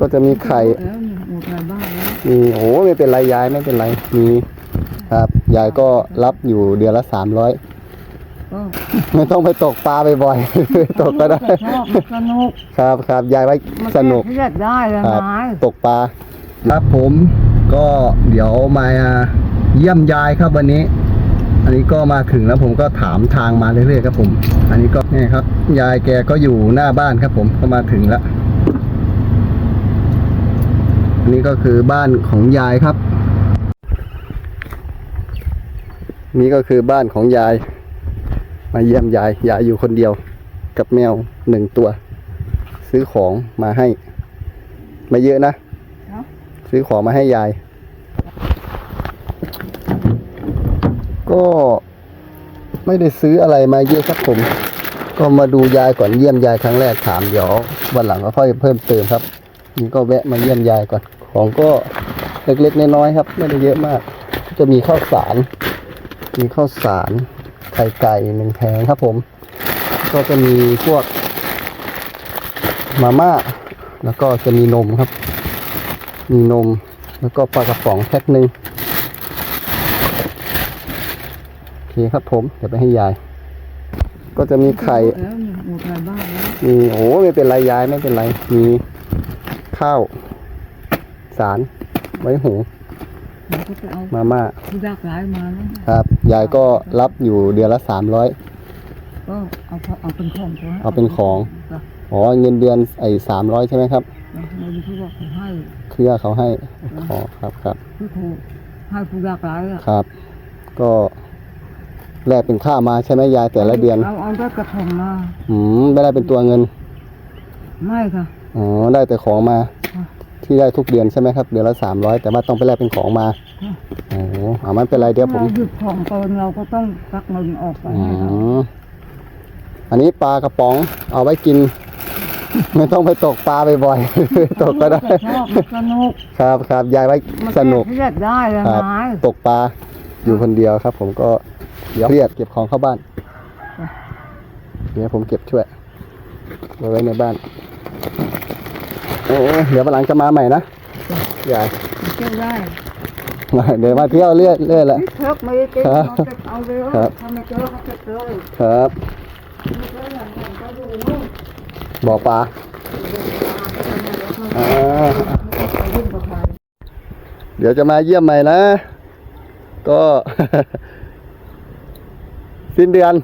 ก็จะมีไข่แล้วเนี่ยหมดหลายบ้านแล้วมีโอ้ไม่เป็นไรยายไม่เป็นไรมีครับยายก็รับอยู่เดือนละสามร้อยก็ไม่ต้องไปตกปลาบ่อยๆตกก็ได้ ชอบมันสนุกครับครับยายไว้มันสนุกเครียดได้เลยครับ ไม้ตกปลาครับผมก็เดี๋ยวมาเยี่ยมยายครับวันนี้ อันนี้ก็มาถึงแล้วผมก็ถามทางมาเรื่อยๆครับผม อันนี้ก็นี่ครับ ยายแกก็อยู่หน้าบ้านครับผมก็มาถึงแล้วอั นนี้ก็คือบ้านของยายครับ นี่ก็คือบ้านของยาย มาเยี่ยมยายยายอยู่คนเดียว กับแมวหนึ่งตัว ซื้อของมาให้ไม่เยอะนะเนาะซื้อของมาให้ยาย ก็ไม่ได้ซื้ออะไรมาเยอะครับผม ก็มาดูยายก่อนเยี่ยมยายครั้งแรกถามเดี๋ยววันหลังก็ค่อยเพิ่มเติมครับ นี่ก็แวะมาเยี่ยมยายก่อน ของก็เล็กๆน้อยๆครับ ไม่ได้เยอะมาก จะมีข้าวสาร มีข้าวสารไข่ไก่หนึ่งแผงครับผม ก็จะมีพวกมาม่า แล้วก็จะมีนมครับ มีนม แล้วก็ปลากระป๋องแพ็คหนึ่งโอเคครับผม เดี๋ยวไปให้ยาย ก็จะมีไข่แล้วเนี่ยหมดหลายบ้านแล้ว มีโอ้ไม่เป็นไรยายไม่เป็นไร มี ข้าว สาร ไว้หุงมันก็จะเอามาม่าที่ยากหลายมาแล้วเนี่ยครับ ยายก็รับอยู่เดือนละสามร้อย ก็เอาเอาเอาเป็นของเขาให้เอาเป็นของ จ้ะอ๋อ เงินเดือนไอ้สามร้อยใช่ไหมครับแล้วเราดูที่ว่าเขาให้เครือเขาให้ ขอครับครับที่ถูกให้ผู้ยากหลายอะครับ ก็แลกเป็นค่ามาใช่ไหมยายแต่ละเดือน เอาเอาได้กระทงมา อืม ไม่ได้เป็นตัวเงิน ไม่ค่ะ อ๋อได้แต่ของมาค่ะที่ได้ทุกเดือนใช่ไหมครับเดือนละสามร้อยแต่ว่าต้องไปแลกเป็นของมาค่ะโอ้เอาไม่เป็นไรเดี๋ยวผมเราหยิบของเกินเราก็ต้องตักเงินออกไปอืให้เขามอันนี้ปลากระป๋องเอาไว้กิน ไม่ต้องไปตกปลาบ่อยๆตกก็ได้ชอบมันสนุกครับครับยายไว้มันสนุกเครียดได้เลยครับ ไม้ ตกปลาอยู่คนเดียวครับ ผมก็เดี๋ยวเครียดเก็บของเข้าบ้าน เดี๋ยวผมเก็บช่วยไว้ในบ้าน โอ้เดี๋ยววันหลังจะมาใหม่นะยายมันเที่ยวได้เดี๋ยวมาเที่ยวเรื่อยเรื่อยแหละนี่เทิกไม่ได้เก็บครับเอาเก็บเอาเลยครับถ้าไม่เจอเขาเก็บเลยครับไม่เจออย่างนั้นก็ดูนู่นบ่อปลาอ่าไปยุ่งกับใครเดี๋ยวจะมาเยี่ยมใหม่นะ ก็ สิ้นเดือน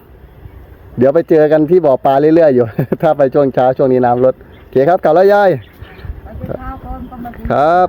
เดี๋ยวไปเจอกันที่บ่อปลาเรื่อยๆอยู่ ถ้าไปช่วงเช้าช่วงนี้น้ำลดโอเคครับกลับแล้วยาย ครับข้าว